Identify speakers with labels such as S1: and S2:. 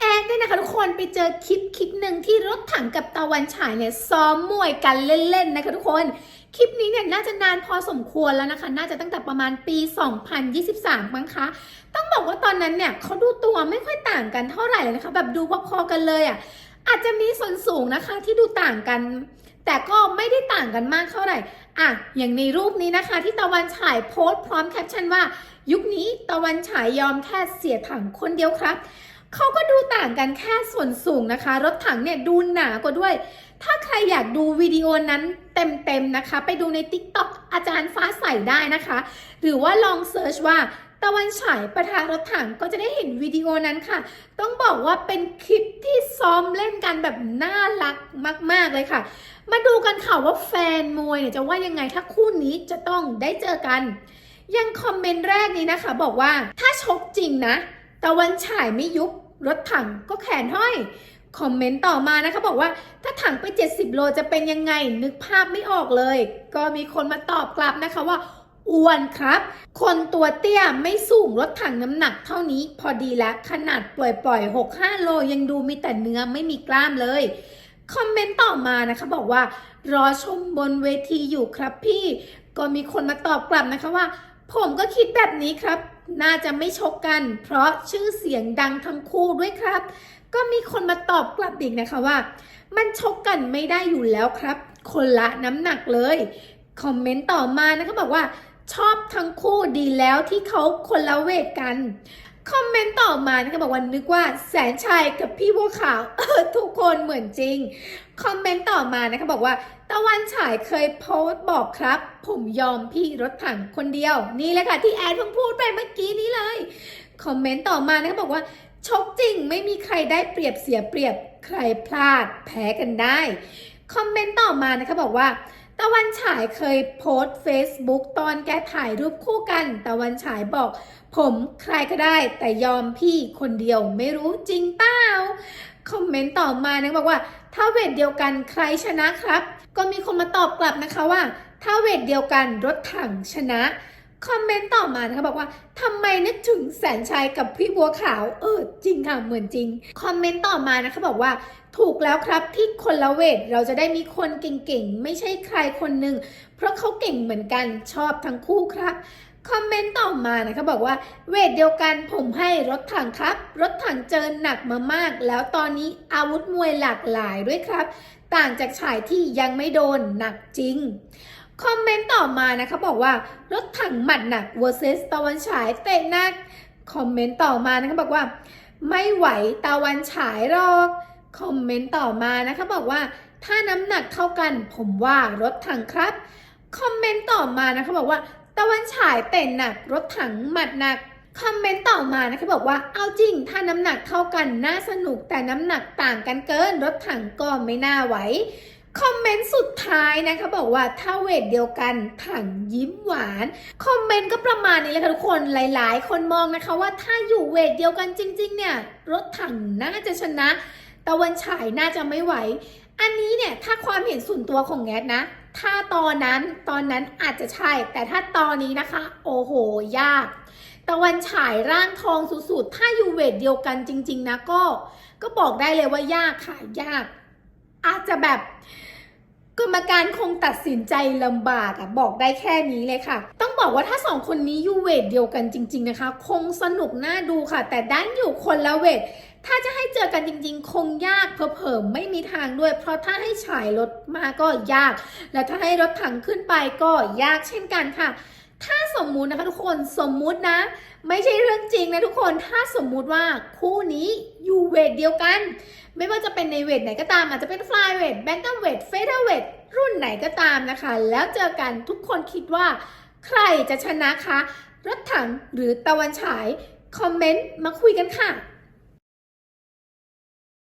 S1: แอนเนี่ยนะคะทุกคนไปเจอคลิปคลิปหนึ่งที่รถถังกับตะวันฉายเนี่ยซ้อมมวยกันเล่นๆนะคะทุกคน คลิปนี้เนี่ยน่าจะนานพอสมควรแล้วนะคะ น่าจะตั้งแต่ประมาณปี 2023มั้งคะ ต้องบอกว่าตอนนั้นเนี่ยเขาดูตัวไม่ค่อยต่างกันเท่าไหร่เลยนะคะ แบบดูพอๆกันเลยอะอาจจะมีส่วนสูงนะคะที่ดูต่างกัน แต่ก็ไม่ได้ต่างกันมากเท่าไหร่อะอย่างในรูปนี้นะคะ ที่ตะวันฉายโพสต์พร้อมแคปชั่นว่า ยุคนี้ตะวันฉายยอมแค่เสียถังคนเดียวครับ เขาก็ดูต่างกันแค่ส่วนสูงนะคะ รถถังเนี่ยดูหนากว่าด้วย ถ้าใครอยากดูวิดีโอนั้นเต็มๆนะคะ ไปดูใน TikTok อาจารย์ฟ้าใสได้นะคะ หรือว่าลองเซิร์ชว่าตะวันฉายประทารถถังก็จะได้เห็นวิดีโอนั้นค่ะ ต้องบอกว่าเป็นคลิปที่ซ้อมเล่นกันแบบน่ารักมาก ๆ เลยค่ะ มาดูกันค่ะว่าแฟนมวยเนี่ยจะว่ายังไงถ้าคู่นี้จะต้องได้เจอกัน ยังคอมเมนต์แรกนี้นะคะ บอกว่าถ้าชกจริงนะ ตะวันฉายไม่ยุบ รถถังก็แขนห้อยคอมเมนต์ต่อมานะคะบอกว่าถ้าถังไป 70 โลจะเป็นยังไง นึกภาพไม่ออกเลย ก็มีคนมาตอบกลับนะคะว่าอ้วนครับ คนตัวเตี้ยไม่สูงรถถังน้ำหนักเท่านี้พอดีแล้วขนาดปล่อยๆ 6-5 โลยังดูมีแต่เนื้อไม่มีกล้ามเลย คอมเมนต์ต่อมานะคะบอกว่ารอชมบนเวทีอยู่ครับพี่ ก็มีคนมาตอบกลับนะคะว่า ผมก็คิดแบบนี้ครับ น่าจะไม่ชกกัน เพราะชื่อเสียงดังทั้งคู่ด้วยครับ ก็มีคนมาตอบกลับอีกนะคะว่า มันชกกันไม่ได้อยู่แล้วครับ คนละน้ำหนักเลย คอมเมนต์ต่อมานะคะบอกว่า ชอบทั้งคู่ดีแล้วที่เขาคนละเวทกันคอมเมนต์ต่อมานะคะบอกว่านึกว่าแสนชัยกับพี่บัวขาวเออทุกคนเหมือนจริง คอมเมนต์ต่อมานะคะบอกว่าะวันฉายเคยโพสต์บอกครับ ผมยอมพี่รถถังคนเดียว นี่แหละค่ะที่แอนเพิ่งพูดไปเมื่อกี้นี้เลย คอมเมนต์ต่อมานะคะบอกว่าชกจริงไม่มีใครได้เปรียบเสียเปรียบใครพลาดแพ้กันได้ คอมเมนต์ต่อมานะคะบอกว่าตะวันฉายเคยโพสต์ Facebook ตอนแกถ่ายรูปคู่กัน ตะวันฉายบอก ผมใครก็ได้ แต่ยอมพี่คนเดียวไม่รู้จริงเปล่า คอมเมนต์ต่อมานะบอกว่า ถ้าเวทเดียวกันใครชนะครับ ก็มีคนมาตอบกลับนะคะว่า ถ้าเวทเดียวกันรถถังชนะ คอมเมนต์ต่อมานะคะบอกว่าทำไมนึกถึงแสนชัยกับพี่บัวขาวเออจริงค่ะเหมือนจริง คอมเมนต์ต่อมานะคะบอกว่าถูกแล้วครับที่คนละเวทเราจะได้มีคนเก่งๆ ไม่ใช่ใครคนหนึ่งเพราะเขาเก่งเหมือนกันชอบทั้งคู่ครับ คอมเมนต์ต่อมานะคะบอกว่าเวทเดียวกันผมให้รถถังครับ รถถังเจอหนักมามาก แล้วตอนนี้อาวุธมวยหลากหลายด้วยครับ ต่างจากฉายที่ยังไม่โดนหนักจริงคอมเมนต์ต่อมานะคะบอกว่ารถถังหมัดหนัก vs ตะวันฉายเตะหนักคอมเมนต์ต่อมานะคะบอกว่า ไม่ไหวตะวันฉายหรอกคอมเมนต์ต่อมานะคะบอกว่าถ้าน้ำหนักเท่ากันผมว่ารถถังครับคอมเมนต์ต่อมานะคะบอกว่า ตะวันฉายเตะหนักรถถังหมัดหนักคอมเมนต์ต่อมานะคะบอกว่าเอาจริงถ้าน้ำหนักเท่ากันน่าสนุกแต่น้ำหนักต่างกันเกิน รถถังก็ไม่น่าไหวคอมเมนต์สุดท้ายนะคะบอกว่าถ้าเวทเดียวกันถังยิ้มหวานคอมเมนต์ก็ประมาณนี้เลยค่ะทุกคนหลายๆ คนมองนะคะว่าถ้าอยู่เวทเดียวกันจริง ๆ เนี่ยรถถังน่าจะชนะตะวันฉายน่าจะไม่ไหว อันนี้เนี่ยถ้าความเห็นส่วนตัวของแงทนะ ถ้าตอนนั้นตอนนั้นอาจจะใช่ แต่ถ้าตอนนี้นะคะ โอ้โห ยาก ตะวันฉายร่างทองสุดๆ ถ้าอยู่เวทเดียวกันจริง ๆ นะก็ ก็บอกได้เลยว่ายากค่ะยาก อาจจะแบบกรรมการคงตัดสินใจลำบากอะบอกได้แค่นี้เลยค่ะ ต้องบอกว่าถ้าสองคนนี้อยู่เวทเดียวกันจริง ๆ นะคะ คงสนุกน่าดูค่ะ แต่ด้านอยู่คนละเวท ถ้าจะให้เจอกันจริง ๆ คงยากเผลอๆไม่มีทางด้วย เพราะถ้าให้ฉายรถมาก็ยาก และถ้าให้รถถังขึ้นไปก็ยากเช่นกันค่ะ ถ้าสมมุตินะคะทุกคนสมมุตินะ ไม่ใช่เรื่องจริงนะทุกคนถ้าสมมุติว่าคู่นี้อยู่เวทเดียวกัน ไม่ว่าจะเป็นในเวทไหนก็ตามอาจจะเป็นฟลายเวทแบนตัมเวทเฟเธอร์เวทรุ่นไหนก็ตามนะคะ แล้วเจอกันทุกคนคิดว่าใครจะชนะคะ รถถังหรือตะวันฉาย คอมเมนต์มาคุยกันค่ะ